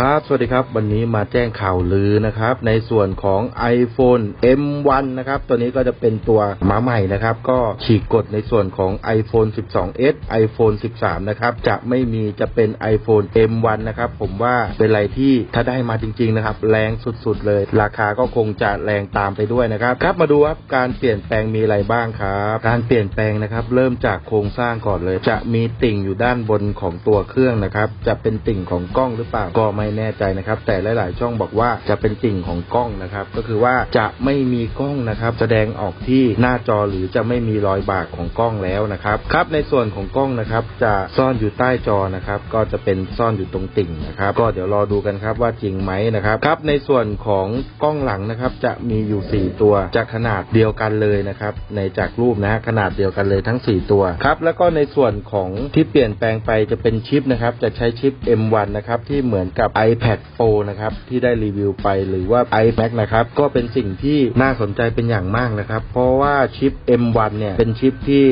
ครับ สวัสดีครับ วันนี้มาแจ้งข่าวลือนะครับ ในส่วนของ iPhone M1 นะครับ ตัวนี้ก็จะเป็นตัวมาใหม่นะครับ ก็ฉีกกฎในส่วนของ iPhone 12s iPhone 13 นะครับ จะไม่มีจะเป็น iPhone M1 นะครับ ผมว่าเป็นอะไรที่ถ้าได้มาจริง ๆ นะครับ แรงสุดๆเลย ราคาก็คงจะแรงตามไปด้วยนะครับ ครับ มาดูครับ การเปลี่ยนแปลงมีอะไรบ้างครับ การเปลี่ยนแปลงนะครับ เริ่มจากโครงสร้างก่อนเลย จะมีติ่งอยู่ด้านบนของตัวเครื่องนะครับ จะเป็นติ่งของกล้องหรือเปล่า ก็ไม่ไม่แน่ใจนะครับ แต่หลาย ๆ ช่องบอกว่าจะเป็นติ่งของกล้องนะครับ ก็คือว่าจะไม่มีกล้องนะครับ แสดงออกที่หน้าจอหรือจะไม่มีรอยบากของกล้องแล้วนะครับครับ ในส่วนของกล้องนะครับจะซ่อนอยู่ใต้จอนะครับ ก็จะเป็นซ่อนอยู่ตรงติ่งนะครับ ก็เดี๋ยวรอดูกันครับว่าจริงไหมนะครับครับ ในส่วนของกล้องหลังนะครับ จะมีอยู่ 4 ตัวจะขนาดเดียวกันเลยนะครับ ในจากรูปนะฮะขนาดเดียวกันเลยทั้ง 4 ตัวครับ แล้วก็ในส่วนของที่เปลี่ยนแปลงไปจะเป็นชิปนะครับ จะใช้ชิป M1 นะครับที่เหมือนกับ iPad Pro นะครับที่ได้รีวิวไปหรือว่า iMac นะครับก็เป็นสิ่งที่น่าสนใจเป็นอย่างมากนะครับ เพราะว่าชิป M1 เนี่ยเป็นชิปที่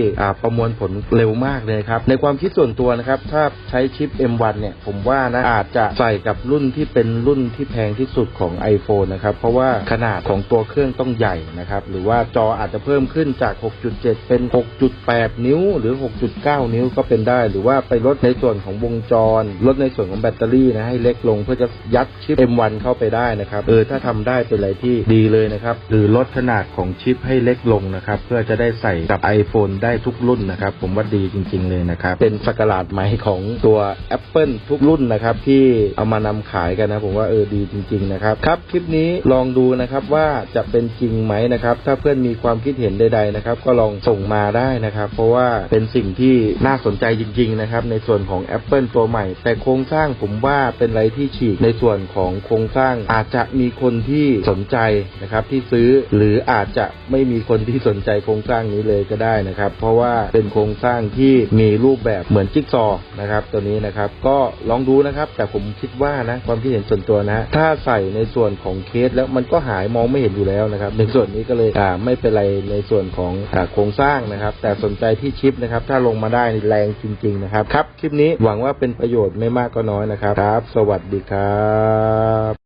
ประมวลผลเร็วมากเลยครับ ในความคิดส่วนตัวนะครับถ้าใช้ชิป M1 เนี่ยผมว่านะอาจจะใส่กับรุ่นที่เป็นรุ่นที่แพงที่สุดของ iPhone นะครับเพราะว่าขนาดของตัวเครื่องต้องใหญ่นะครับหรือว่าจออาจจะเพิ่มขึ้นจาก 6.7 เป็น 6.8 นิ้ว หรือ 6.9 นิ้วก็เป็นได้ หรือว่าไปลดในส่วนของวงจร ลดในส่วนของแบตเตอรี่นะให้เล็กลงเพื่อจะยัดชิป M1 เข้าไปได้นะครับเออถ้าทำได้เป็นอะไรที่ดีเลยนะครับหรือลดขนาดของชิปให้เล็กลงนะครับเพื่อจะได้ใส่กับ iPhone ได้ทุกรุ่นนะครับ ผมว่าดีจริง ๆ เลยนะครับ เป็นสกราดใหม่ของตัว Apple ทุกรุ่นนะครับ ที่เอามานำขายกันนะ ผมว่าเออดีจริง ๆ นะครับ ครับ คลิปนี้ลองดูนะครับว่าจะเป็นจริงไหมนะครับ ถ้าเพื่อนมีความคิดเห็นใด ๆ นะครับ ก็ลองส่งมาได้นะครับ เพราะว่าเป็นสิ่งที่น่าสนใจจริง ๆ นะครับ ในส่วนของ Apple ตัวใหม่ แต่โครงสร้างผมว่าเป็นอะไรที่ที่ฉีกในส่วนของโครงสร้างอาจจะมีคนที่สนใจนะครับที่ซื้อหรืออาจจะไม่มีคนที่สนใจโครงสร้างนี้เลยก็ได้นะครับ เพราะว่าเป็นโครงสร้างที่มีรูปแบบเหมือนจิ๊กซอนะครับตัวนี้นะครับก็ลองดูนะครับ แต่ผมคิดว่านะความคิดเห็นส่วนตัวนะถ้าใส่ในส่วนของเคสแล้วมันก็หายมองไม่เห็นอยู่แล้วนะครับในส่วนนี้ก็เลยอ่าไม่เป็นไรในส่วนของอ่าโครงสร้างนะครับ แต่สนใจที่ชิปนะครับถ้าลงมาได้แรงจริง ๆ นะครับครับคลิปนี้หวังว่าเป็นประโยชน์ไม่มากก็น้อยนะครับครับ สวัสดีดีครับ